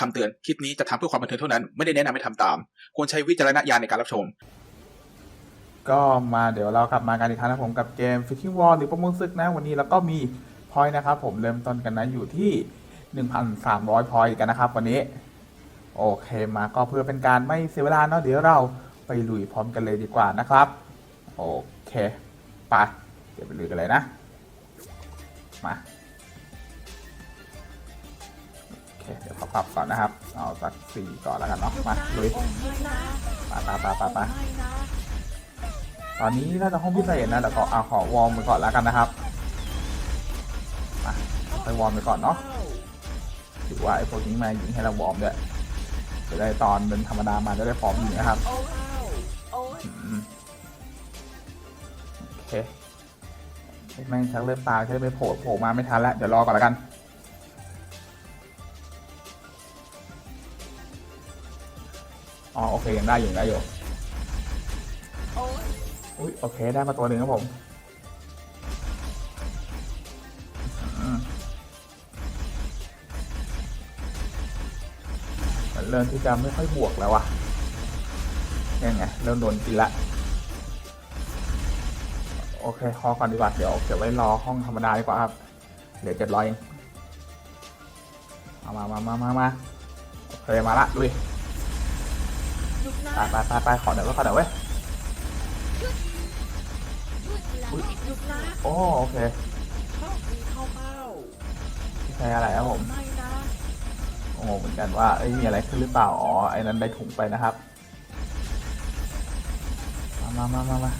คำเตือนคลิปนี้จะทำเพื่อความบันเทิงเท่านั้น ไม่ได้แนะนำให้ทำตาม ควรใช้วิจารณญาณในการรับชม ก็มาเดี๋ยวเรากลับมากันอีกครั้งนะผมกับเกม Fishing War หรือประมูลซึกนะวันนี้แล้วก็มีพอยต์นะครับผมเริ่มต้นกันนะอยู่ที่ 1,300พอยต์กันนะครับวันนี้ โอเคมาก็เพื่อเป็นการไม่เสียเวลาเนาะเดี๋ยวเราไปลุยพร้อมกันเลยดีกว่านะครับ โอเคไปเดี๋ยวไปลุยกันเลยนะมา เคเดี๋ยวขอปรับก่อนนะครับ เอาสักสี่ก่อนแล้วกันเนาะ มาลุยปไปไปไปไปตอนนี้น่าจะห้องพิเศษนะแต่ก็เอาขอวอร์มไปก่อนแล้วกันนะครับมาไปวอร์มไปก่อนเนาะถือว่าไอ้พวกนี้มายิงให้เราวอร์มด้วยจะได้ตอนเป็นธรรมดามาจะได้พร้อมยิงนะครับโอเคแม่งชักเริ่มตาใช้ไปโผล่โผล่มาไม่ทันแล้วเดี๋ยวรอก่อนแล้วกัน อ๋อโอเคยังได้อยู่ยังได้อยู่อุ้ยโอเคได้มาตัวหนึ่งครับผมมันเริ่มที่จะไม่ค่อยบวกแล้ววะยังไงเริ่มโดนกินละโอเคคอก่อนดีกว่าเดี๋ยวเก็บไว้รอห้องธรรมดาดีกว่าครับเดี๋ยวเจ็ดร้อยเองมามามามามามาโอเคมาละดุย ไปไปไปไปขอเดี๋ยวก็ขอเดี๋ยวเว้ยหยุดนะโอ้โอเคเข้าเข้าเป้าใช่อะไรครับผมไม่นะโอ้เหมือนกันว่าเอ้ยมีอะไรขึ้นหรือเปล่าอ๋อไอ้นั้นได้ถุงไปนะครับมามามามามา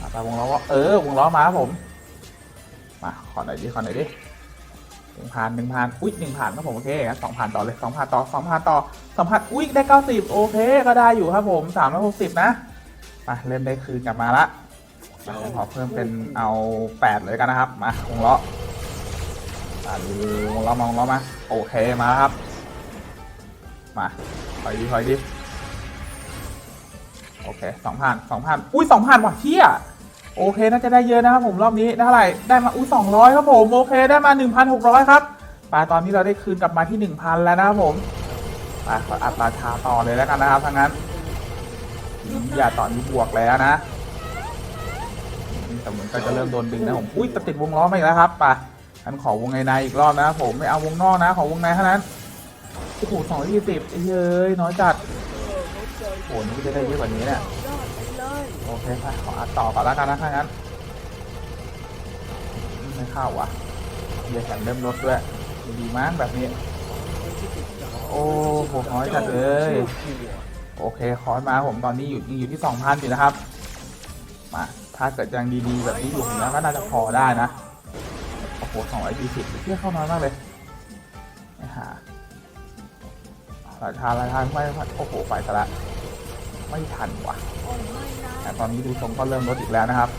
มาไปวงล้อเออวงล้อมาผมมาขอหน่อยดิขอหน่อยดิ หนึ่งพันหนึ่งพันอุ้ยหนึ่งพันครับผมโอเคงั้นสองพันต่อเลยสองพันต่อสองพันต่อสองพันอุ้ยได้เก้าสิบโอเคก็ได้อยู่ครับผมสามร้อยหกสิบนะมาเริ่มได้คืนกลับมาละมาผมขอเพิ่มเป็นเอาแปดเลยกันนะครับ มาวงล้ออ่าดูวงล้อมาวงล้อมาโอเคมาแล้วครับ มาถอยดีถอยดีโอเคสองพันสองพันอุ้ยสองพันว่ะเที่ย โอเคน่าจะได้เยอะนะครับผมรอบนี้ได้เท่าไหร่ได้มาอุ้ยสองร้อยครับผมโอเคได้มาหนึ่งพันหกร้อยครับไปตอนนี้เราได้คืนกลับมาที่หนึ่งพันแล้วนะครับผมไปขออัดราคาต่อเลยแล้วกันนะครับทั้างนั้นอย่าตอนนี้บวกแล้วนะแต่เหมือนก็จะเริ่มโดนดึงนะผมอุ้ยต่ติดวงล้อมาอีกแล้วครับไปฉันขอวงในในอีกรอบนะผมไม่เอาวงนอกนะขอวงในเท่านั้นโอ้โหสองยี่สิบเย้ยน้อยจัดโหนี่จะได้เยอะกว่านี้เนี่ย โอเคค่ะขออัดต่อก่อนแล้วกันนะถ้างั้น ไม่เข้าว่ะเดี๋ยวแถมเริ่มลดด้วยดีมากแบบนี้ โอ้โหน้อยจัดเลย โอเคคอร์สมาผมตอนนี้อยู่ยังอยู่ที่สองพันอยู่นะครับ มา ถ้าเกิดยังดีๆ แบบนี้อยู่ผมแล้วก็น่าจะพอได้นะ โอ้โหสองร้อยยี่สิบเที่ยเข้าน้อยมากเลยนะฮะราคาราคาไม่ โอ้โห ไปซะละ ไม่ทันว่ะโอ้ไม่นะแต่ตอนนี้ดูทรงก็เริ่มลดอีกแล้วนะครับ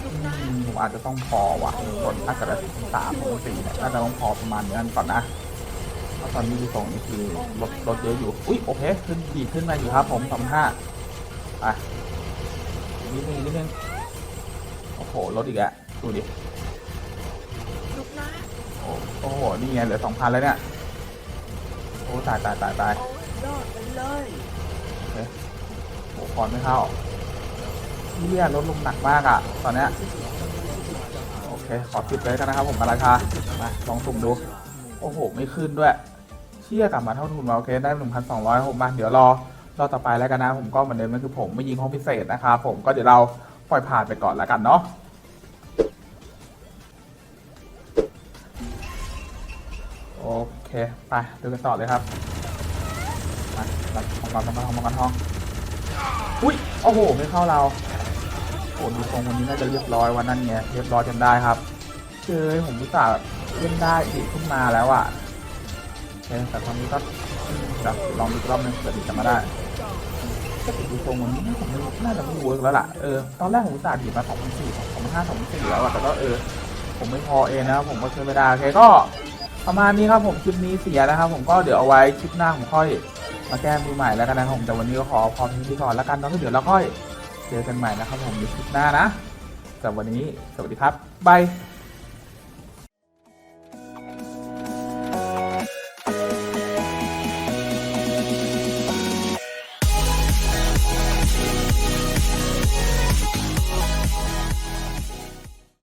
หยุดอืนะมผมอาจจะต้องพอว่ะกดถ้าเกิดถึงสามถึงสี่เนี่ยน่าจะต้องพอประมาณนี้ก่อนนะเพราะตอนนี้ดูทรงนี่คือลดลดเยอะอยู่ อุ้ยโอเคขึ้นดีขึ้นมาอยู่ครับ ผมสองห้าไปอีกนิดนึงอีกนิดนึงโอ้โหลดอีกแล้วดูดิหยุดนะโอ้โอ้โห นี่ไงเหลือสองพันแล้วเนี่ย โอ้ตายตายตายตาย โอ้ยอดไปเลย โอ้ คอนไม่เข้าเฮียลดลงหนักมากอะตอนเนี้ยโอเค ขอปิดเลยกันนะครับผมมาราคามาลองสุ่มดู โอ้โห ไม่ขึ้นด้วย เชี่ยกลับมาเท่าทุนมาโอเค ได้หนึ่งพันสองร้อยผมมาเดี๋ยวรอรอต่อไปแล้วกันนะ ผมก็เหมือนเดิมก็คือผมไม่ยิงห้องพิเศษนะครับผมก็เดี๋ยวเราปล่อยผ่านไปก่อนแล้วกันเนาะโอเค ไป ดูกันต่อเลยครับ มาตัดทองก่อนทองก่อนทองก่อนทอง อุ้ยโอ้โห ไม่เข้าเราโอ้ดูทรงวันนี้น่าจะเรียบร้อยวันนั้นไงเรียบร้อยจนได้ครับเจอผมรู้สึกเล่นได้ดีขึ้นมาแล้วอะแต่ตอนนี้ก็แบบลองดูรอบนึงเกิดดีจะมาได้ก็ติดดูทรงวันนี้ผมน่าจะไม่เวิร์กแล้วล่ะเออตอนแรกผมอุตส่าห์ดีดมาสองพันสี่สองพันห้าสองพันสี่แล้วอะแต่ก็เออ ผมไม่พอเองนะครับผมก็ช่วยไม่ได้โอเคก็ประมาณนี้ครับผมคลิปนี้เสียนะครับ ผมก็เดี๋ยวเอาไว้คลิปหน้าผมค่อย มาแก้มือใหม่แล้วกันนะครับผมแต่วันนี้ก็ขอพอเพีที่ก่อนแล้วกันเนาะเดี๋ยวเราค่อยเจอกันใหม่นะครับผมในคลิปหน้านะสำหรับวันนี้สวัสดีครับบาย